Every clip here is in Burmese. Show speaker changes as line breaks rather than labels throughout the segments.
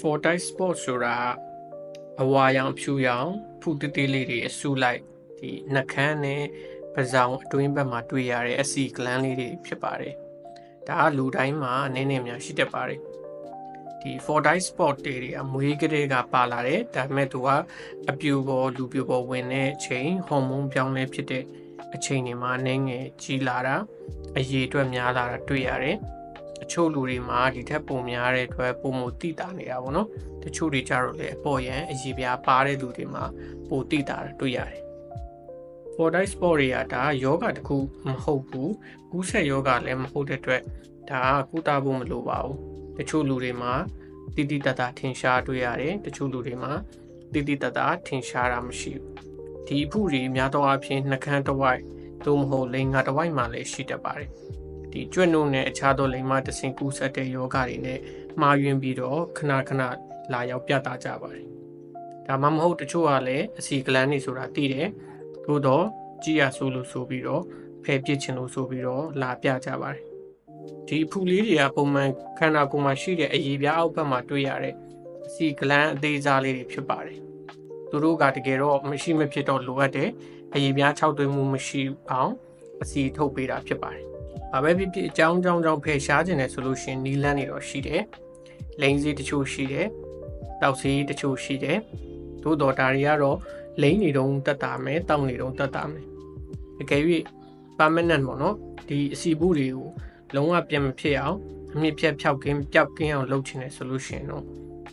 Fortnite Sport ဆိုတာအဝါရောင်ဖြူရောင်ဖူတေးသေးလေးတွေအစုလိုက်ဒီနှကန်းနဲ့ပဇောင်အတွင်းဘက်မှာတွေ့ရတဲ့အစီဂလန်းလေးတွေဖြစ်ပါတယ်။ဒါကလူတိုင်းမှာနည်းနည်းများရှိတတ်ပါတယ်။ဒီ Fortnite Sport တွေတွေအမွေးကလေးကပါလာတယ်။ဒါပေမဲ့သူကအပြူပေါ်လူပြူပေါ်ဝင်တဲ့အချိန်ဟော်မုန်းပြောင်းလဲဖြစ်တဲ့အချိန်တွေမှာနည်းငယ်ကြီးလာတာအရေးအတွက်များလာတာတွေ့ရတယ်။ အချို့လူတွေမှာဒီထက်ပိုများတဲ့အတွက်ပုံမတိတာနေတာပေါ့နော်တချို့တွေကြတော့လေအပေါ်ရန်အရေးပြားပါတဲ့လူတွေမှာပိုတိတာတွေ့ရတယ် Fortnite Sport တွေကဒါယောဂတစ်ခုမဟုတ်ဘူးကူးဆက်ယောဂလည်းမဟုတ်တဲ့အတွက်ဒါကကုသဖို့မလိုပါဘူးတချို့လူတွေမှာတိတိတတ်တာထင်ရှားတွေ့ရတယ်တချို့လူတွေမှာတိတိတတ်တာထင်ရှားတာမရှိဘူးဒီအဖို့တွေများသောအားဖြင့်နှကန်းတစ်ဝိုက်သို့မဟုတ်လိင်္ဂါတစ်ဝိုက်မှာလည်းရှိတတ်ပါတယ် ဒီကျွတ်နှုတ်နဲ့အခြားသောလိင်မတဆင်ကူးဆက်တဲ့ယောဂတွေနဲ့မှားယွင်းပြီးတော့ခဏခဏလာရောက်ပြတာကြပါတယ်။ဒါမှမဟုတ်တချို့ကလည်းအစီကလန်းနေဆိုတာသိတယ်။သို့တော့ကြည်ရဆိုလို့ဆိုပြီးတော့ဖယ်ပစ်ချင်လို့ဆိုပြီးတော့လာပြကြပါတယ်။ဒီဖူလေးတွေကပုံမှန်ခန္ဓာကိုယ်မှာရှိတဲ့အရေးပြားအောက်ဘက်မှာတွေ့ရတဲ့အစီကလန်းအသေးစားလေးတွေဖြစ်ပါတယ်။သူတို့ကတကယ်တော့မရှိမဖြစ်တော့လိုအပ်တဲ့အရေးပြား၆သွင်းမှုမရှိအောင် အစီထုတ်ပေးတာဖြစ်ပါတယ်။ဘာပဲဖြစ်ဖြစ်အကြောင်းကြောင်းကြောင်းဖယ်ရှားခြင်းနဲ့ဆိုလို့ရှိရင်နီလန်းနေတော့ရှိတယ်။လိန်စီတချို့ရှိတယ်။တောက်စီတချို့ရှိတယ်။သို့တော်ဒါတွေကတော့လိန်နေတော့တက်တာမယ်တောက်နေတော့တက်တာမယ်။အကယ်၍ permanent ပေါ့နော်။ဒီအစီဘူးတွေကိုလုံးဝပြန်မဖြစ်အောင်အမြင့်ဖြတ်ဖြောက်ကင်းပျောက်ကင်းအောင်လုပ်ချင်တယ်ဆိုလို့ရှိရင်တော့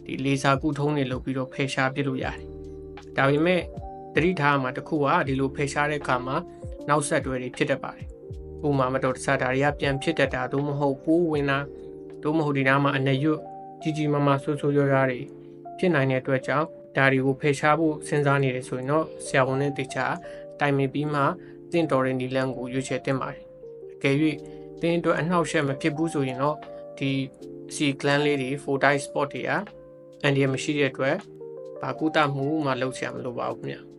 ဒီလေဆာကုထုံးတွေလုပ်ပြီးတော့ဖယ်ရှားပြစ်လို့ရတယ်။ဒါပေမဲ့တတိထားမှာတစ်ခုကဒီလိုဖယ်ရှားတဲ့အခါမှာ နောက်ဆက်တွဲတွေဖြစ်တတ်ပါတယ်။ဥပမာမတော်တဆဓာရီကပြန်ဖြစ်တတ်တာသို့မဟုတ်ပိုးဝင်တာသို့မဟုတ်ဒီနားမှာအနေရွတ်ကြီးကြီးမားမားဆိုးဆိုးရွားရွားတွေဖြစ်နိုင်တဲ့အတွက်ကြောင့်ဒါတွေကိုဖယ်ရှားဖို့စဉ်းစားနေတယ်ဆိုရင်တော့ဆရာဝန်နဲ့တေချာတိုင်ပင်ပြီးမှတင့်တော်တဲ့နီလန်းကိုရွေးချယ်တင်ပါတယ်။အကယ်၍တင်းအတွက်အနှောက်အယှက်မဖြစ်ဘူးဆိုရင်တော့ဒီစီကလန်လေးတွေ Fortnite Sport တွေကအန်ဒီမရှိတဲ့အတွက်ဘာကူတာမှုမှလုပ်ချင်မလို့ပါဘူးခင်ဗျာ။